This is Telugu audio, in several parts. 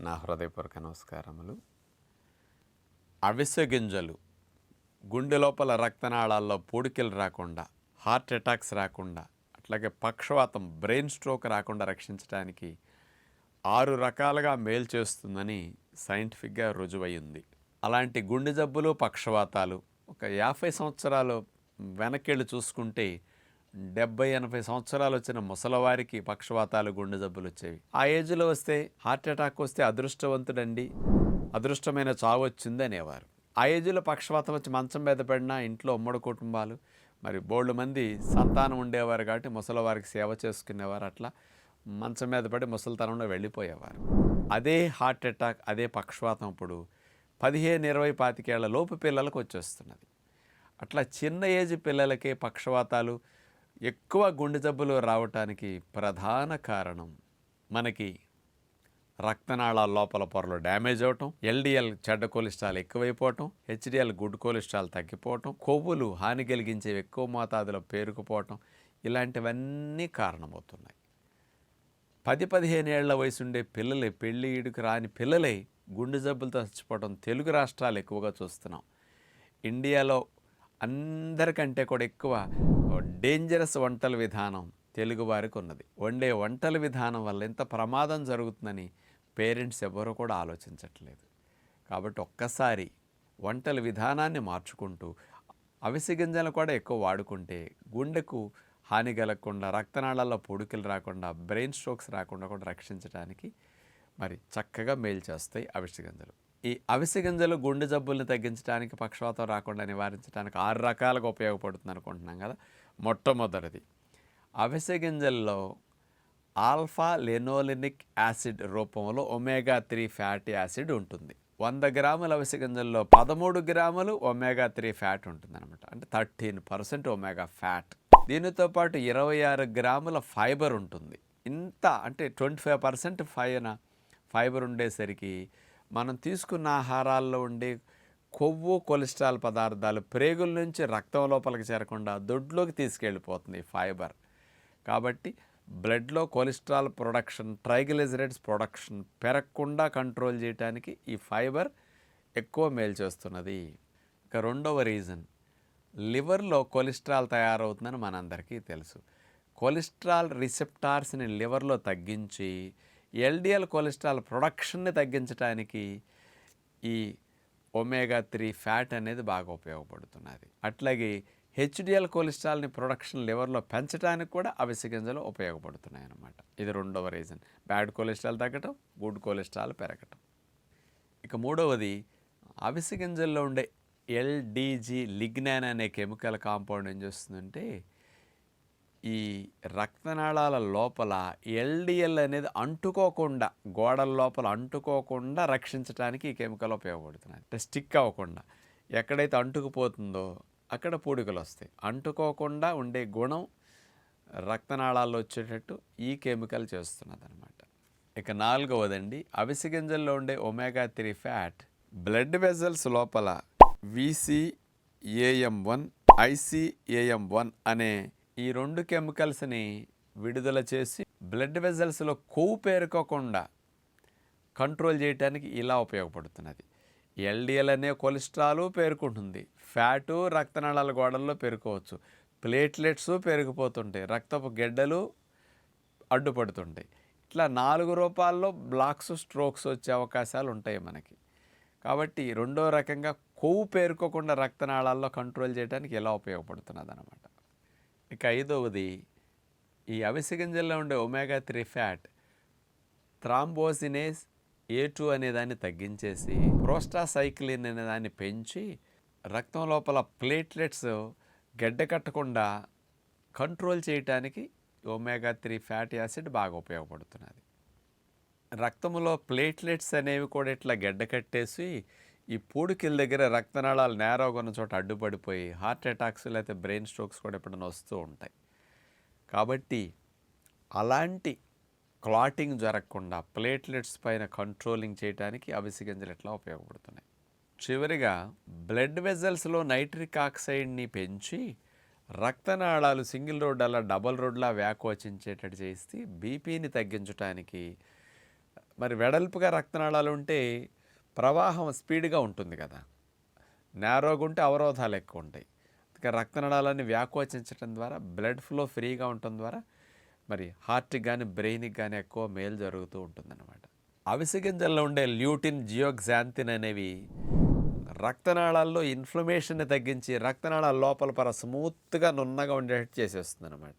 నా హృదయపూర్వక నమస్కారములు. అవిసె గింజలు గుండె లోపల రక్తనాళాల్లో పూడికలు రాకుండా హార్ట్ అటాక్స్ రాకుండా అట్లాగే పక్షవాతం బ్రెయిన్ స్ట్రోక్ రాకుండా రక్షించడానికి ఆరు రకాలుగా మేలు చేస్తుందని సైంటిఫిక్గా రుజువయ్యింది. అలాంటి గుండె జబ్బులు పక్షవాతాలు ఒక యాభై సంవత్సరాలు వెనకెళ్ళి చూసుకుంటే డెబ్బై ఎనభై సంవత్సరాలు వచ్చిన ముసలవారికి పక్షవాతాలు గుండె జబ్బులు వచ్చేవి. ఆ ఏజ్లో వస్తే హార్ట్ అటాక్ వస్తే అదృష్టవంతుడండి అదృష్టమైన చావు వచ్చింది అనేవారు. ఆ ఏజ్లో పక్షవాతం వచ్చి మంచం మీద పడినా ఇంట్లో ఉమ్మడి కుటుంబాలు మరి బోల్డ్ మంది సంతానం ఉండేవారు కాబట్టి ముసలివారికి సేవ చేసుకునేవారు అట్లా. మంచం మీద పడి ముసలితనంలో వెళ్ళిపోయేవారు. అదే హార్ట్ అటాక్ అదే పక్షవాతం ఇప్పుడు పదిహేను ఇరవై పాతికేళ్ళ లోపు పిల్లలకు వచ్చేస్తున్నది. అట్లా చిన్న ఏజ్ పిల్లలకే పక్షవాతాలు ఎక్కువ గుండె జబ్బులు రావటానికి ప్రధాన కారణం మనకి రక్తనాళాల లోపల పొరలు డ్యామేజ్ అవటం ఎల్డిఎల్ చెడ్డ కొలెస్ట్రాల్ ఎక్కువైపోవటం హెచ్డిఎల్ గుడ్ కొలెస్ట్రాల్ తగ్గిపోవటం కొవ్వులు హాని కలిగించేవి ఎక్కువ మోతాదులో పేరుకుపోవటం ఇలాంటివన్నీ కారణమవుతున్నాయి. పది పదిహేను ఏళ్ళ వయసు ఉండే పిల్లలే పెళ్ళి ఈడుకు రాని పిల్లలే గుండె జబ్బులతో చచ్చిపోవడం తెలుగు రాష్ట్రాలు ఎక్కువగా చూస్తున్నాం. ఇండియాలో అందరికంటే కూడా ఎక్కువ డేంజరస్ వంటల విధానం తెలుగువారికి ఉన్నది. వండే వంటల విధానం వల్ల ఎంత ప్రమాదం జరుగుతుందని పేరెంట్స్ ఎవరు కూడా ఆలోచించట్లేదు. కాబట్టి ఒక్కసారి వంటల విధానాన్ని మార్చుకుంటూ అవిసె గింజలు కూడా ఎక్కువ వాడుకుంటే గుండెకు హాని కలగకుండా రక్తనాళాల్లో పొడుకులు రాకుండా బ్రెయిన్ స్ట్రోక్స్ రాకుండా కూడా రక్షించడానికి మరి చక్కగా మేలు చేస్తాయి అవిసె గింజలు. ఈ అవిసె గింజలు గుండె జబ్బుల్ని తగ్గించడానికి పక్షవాతం రాకుండా నివారించడానికి ఆరు రకాలుగా ఉపయోగపడుతుంది అనుకుంటున్నాం కదా. మొట్టమొదటిది. అవిసె గింజల్లో ఆల్ఫా లెనోలినిక్ యాసిడ్ రూపంలో ఒమేగా త్రీ ఫ్యాటీ యాసిడ్ ఉంటుంది. వంద గ్రాముల అవిసె గింజల్లో పదమూడు గ్రాములు ఒమేగా త్రీ ఫ్యాట్ ఉంటుంది అనమాట అంటే థర్టీన్ పర్సెంట్ ఒమేగా ఫ్యాట్. దీనితో పాటు ఇరవై ఆరు గ్రాముల ఫైబర్ ఉంటుంది. ఇంత అంటే ట్వంటీ ఫైవ్ పర్సెంట్ ఫైన ఫైబర్ ఉండేసరికి మనం తీసుకున్న ఆహారాల్లో ఉండే కొవ్వు కొలెస్ట్రాల్ పదార్థాలు ప్రేగుల నుంచి రక్తం లోపలికి చేరకుండా దొడ్లోకి తీసుకెళ్ళిపోతుంది ఫైబర్. కాబట్టి బ్లడ్లో కొలెస్ట్రాల్ ప్రొడక్షన్ ట్రైగ్లిజరైడ్స్ ప్రొడక్షన్ పెరగకుండా కంట్రోల్ చేయడానికి ఈ ఫైబర్ ఎక్కువ మేలు చేస్తున్నది. ఇక రెండవ రీజన్ లివర్లో కొలెస్ట్రాల్ తయారవుతుందని మనందరికీ తెలుసు. కొలెస్ట్రాల్ రిసెప్టార్స్ని లివర్లో తగ్గించి ఎల్డిఎల్ కొలెస్ట్రాల్ ప్రొడక్షన్ని తగ్గించడానికి ఈ ఒమేగా త్రీ ఫ్యాట్ అనేది బాగా ఉపయోగపడుతున్నది. అట్లాగే హెచ్డిఎల్ కొలెస్ట్రాల్ని ప్రొడక్షన్ లివర్లో పెంచడానికి కూడా అవిసె గింజలు ఉపయోగపడుతున్నాయి అన్నమాట ఇది రెండవ రీజన్ బ్యాడ్ కొలెస్ట్రాల్ తగ్గటం గుడ్ కొలెస్ట్రాల్ పెరగటం. ఇక మూడవది అవిసె గింజల్లో ఉండే ఎల్డిజి లిగ్నాన్ అనే కెమికల్ కాంపౌండ్ ఏం చేస్తుందంటే ఈ రక్తనాళాల లోపల ఎల్డిఎల్ అనేది అంటుకోకుండా గోడల లోపల అంటుకోకుండా రక్షించడానికి ఈ కెమికల్ ఉపయోగపడుతున్నాయి. అంటే స్టిక్ అవ్వకుండా. ఎక్కడైతే అంటుకుపోతుందో అక్కడ పూడికలు వస్తాయి. అంటుకోకుండా ఉండే గుణం రక్తనాళాల్లో వచ్చేటట్టు ఈ కెమికల్ చేస్తున్నది అనమాట ఇక నాలుగవదండి అవిసె గింజల్లో ఉండే omega three fat blood vessels లోపల విసిఏఎం వన్ ఐసిఏఎం వన్ అనే ఈ రెండు కెమికల్స్ని విడుదల చేసి బ్లడ్ వెజల్స్లో కొవ్వు పేరుకోకుండా కంట్రోల్ చేయడానికి ఇలా ఉపయోగపడుతున్నది. ఎల్డిఎల్ అనే కొలెస్ట్రాల్ పేరుకుంటుంది. ఫ్యాటు రక్తనాళాల గోడల్లో పేరుకోవచ్చు. ప్లేట్లెట్స్ పెరిగిపోతుంటాయి రక్తపు గెడ్డలు అడ్డుపడుతుంటాయి. ఇట్లా నాలుగు రూపాల్లో బ్లాక్స్ స్ట్రోక్స్ వచ్చే అవకాశాలు ఉంటాయి మనకి. కాబట్టి రెండో రకంగా కొవ్వు పేరుకోకుండా రక్తనాళాల్లో కంట్రోల్ చేయడానికి ఎలా ఉపయోగపడుతున్నది అనమాట ఇక ఐదవది ఈ అవిసె గింజల్లో ఉండే omega three fat thromboxane A two అనే దాన్ని తగ్గించేసి ప్రోస్టాసైక్లిన్ అనే దాన్ని పెంచి రక్తం లోపల ప్లేట్లెట్స్ గడ్డ కట్టకుండా కంట్రోల్ చేయటానికి ఒమేగా త్రీ ఫ్యాటీ యాసిడ్ బాగా ఉపయోగపడుతున్నది. రక్తంలో ప్లేట్లెట్స్ అనేవి కూడా ఇట్లా గడ్డ కట్టేసి ఈ పూడికిల దగ్గర రక్తనాళాలు నేరోగా ఉన్న చోట అడ్డుపడిపోయి హార్ట్ అటాక్స్ లేకపోతే బ్రెయిన్ స్ట్రోక్స్ కూడా ఎప్పుడైనా వస్తూ ఉంటాయి. కాబట్టి అలాంటి క్లాటింగ్ జరగకుండా ప్లేట్లెట్స్ పైన కంట్రోలింగ్ చేయడానికి అవిసి గింజలు ఎట్లా ఉపయోగపడుతున్నాయి? చివరిగా బ్లడ్ వెజల్స్లో నైట్రిక్ ఆక్సైడ్ని పెంచి రక్తనాళాలు సింగిల్ రోడ్ అలా డబల్ రోడ్లా వ్యాకోచించేటట్టు చేస్తే బీపీని తగ్గించడానికి మరి వెడల్పుగా రక్తనాళాలు ఉంటే ప్రవాహం స్పీడ్గా ఉంటుంది కదా. నేరోగా ఉంటే అవరోధాలు ఎక్కువ ఉంటాయి అందుకే రక్తనాళాలని వ్యాకోచించడం ద్వారా బ్లడ్ ఫ్లో ఫ్రీగా ఉండటం ద్వారా మరి హార్ట్కి కానీ బ్రెయిన్కి కానీ ఎక్కువ మేలు జరుగుతూ ఉంటుందన్నమాట. అవిసె గింజల్లో ఉండే ల్యూటిన్ జియోగ్జాంతిన్ అనేవి రక్తనాళాల్లో ఇన్ఫ్లమేషన్ని తగ్గించి రక్తనాళాల లోపల పర స్మూత్గా నున్నగా ఉండేటట్టు చేసేస్తుంది అనమాట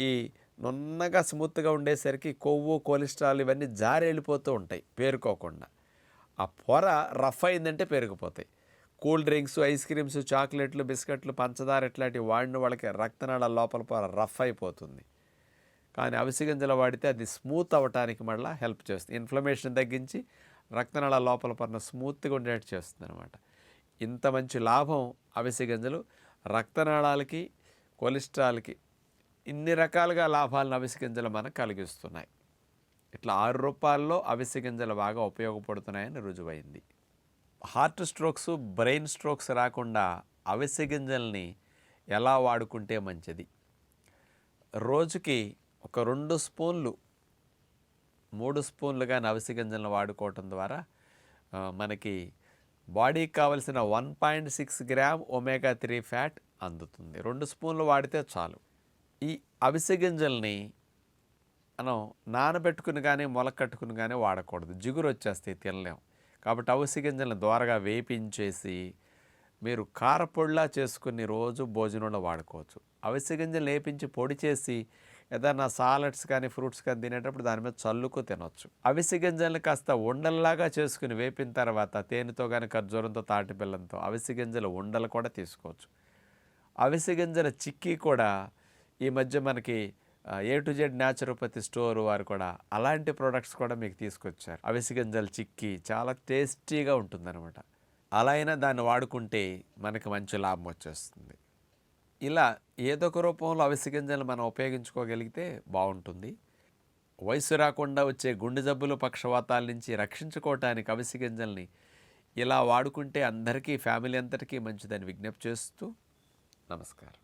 ఈ నున్నగా స్మూత్గా ఉండేసరికి కొవ్వు కొలెస్ట్రాల్ ఇవన్నీ జారి వెళ్ళిపోతూ ఉంటాయి పేరుకోకుండా. ఆ పొర రఫ్ అయిందంటే పెరిగిపోతాయి. కూల్ డ్రింక్స్ ఐస్ క్రీమ్స్ చాక్లెట్లు బిస్కెట్లు పంచదార ఇట్లాంటివి వాడిన వాళ్ళకి రక్తనాళాల లోపల పొర రఫ్ అయిపోతుంది కానీ అవిసె గింజలు వాడితే అది స్మూత్ అవ్వటానికి మళ్ళీ హెల్ప్ చేస్తుంది. ఇన్ఫ్లమేషన్ తగ్గించి రక్తనాళాల లోపల పొరన స్మూత్గా ఉండేట్టు చేస్తుంది అనమాట ఇంత మంచి లాభం అవిసె గింజలు రక్తనాళాలకి కొలెస్ట్రాల్కి ఇన్ని రకాలుగా లాభాలను అవిసి గింజలు మనకు కలిగిస్తున్నాయి. ఇట్లా ఆరు రూపాయల్లో అవిసె గింజలు బాగా ఉపయోగపడుతున్నాయని రుజువైంది. హార్ట్ స్ట్రోక్స్ బ్రెయిన్ స్ట్రోక్స్ రాకుండా అవిసె గింజల్ని ఎలా వాడుకుంటే మంచిది? రోజుకి ఒక రెండు స్పూన్లు మూడు స్పూన్లుగా అవిసె గింజలను వాడుకోవటం ద్వారా మనకి బాడీకి కావలసిన one point six gram omega three fat అందుతుంది. రెండు స్పూన్లు వాడితే చాలు. ఈ అవిసె గింజల్ని మనం నానబెట్టుకుని కానీ మొలకట్టుకుని కానీ వాడకూడదు. జిగురు వచ్చేస్తాయి తినలేం. కాబట్టి అవిసె గింజలను దోరగా వేపించేసి మీరు కారపొడిలా చేసుకుని రోజు భోజనంలో వాడుకోవచ్చు. అవిసె గింజలు వేపించి పొడి చేసి ఏదైనా సాలడ్స్ కానీ ఫ్రూట్స్ కానీ తినేటప్పుడు దాని మీద చల్లుకు తినొచ్చు. అవిసె గింజలను కాస్త ఉండల్లాగా చేసుకుని వేపిన తర్వాత తేనెతో కానీ ఖర్జూరంతో తాటి బెల్లంతో అవిసె గింజల ఉండలు కూడా తీసుకోవచ్చు. అవిసె గింజల చిక్కీ కూడా ఈ మధ్య మనకి A to Z naturopathy store వారు కూడా అలాంటి ప్రోడక్ట్స్ కూడా మీకు తీసుకొచ్చారు. అవిసె గింజలు చిక్కి చాలా టేస్టీగా ఉంటుందన్నమాట. అలా అయినా దాన్ని వాడుకుంటే మనకి మంచి లాభం వచ్చేస్తుంది. ఇలా ఏదొక రూపంలో అవిసె గింజలు మనం ఉపయోగించుకోగలిగితే బాగుంటుంది. వయసు రాకుండా వచ్చే గుండె జబ్బులు పక్షవాతాల నుంచి రక్షించుకోవటానికి అవిసె గింజల్ని ఇలా వాడుకుంటే అందరికీ ఫ్యామిలీ అంతటికీ మంచిదని విజ్ఞప్తి చేస్తూ నమస్కారం.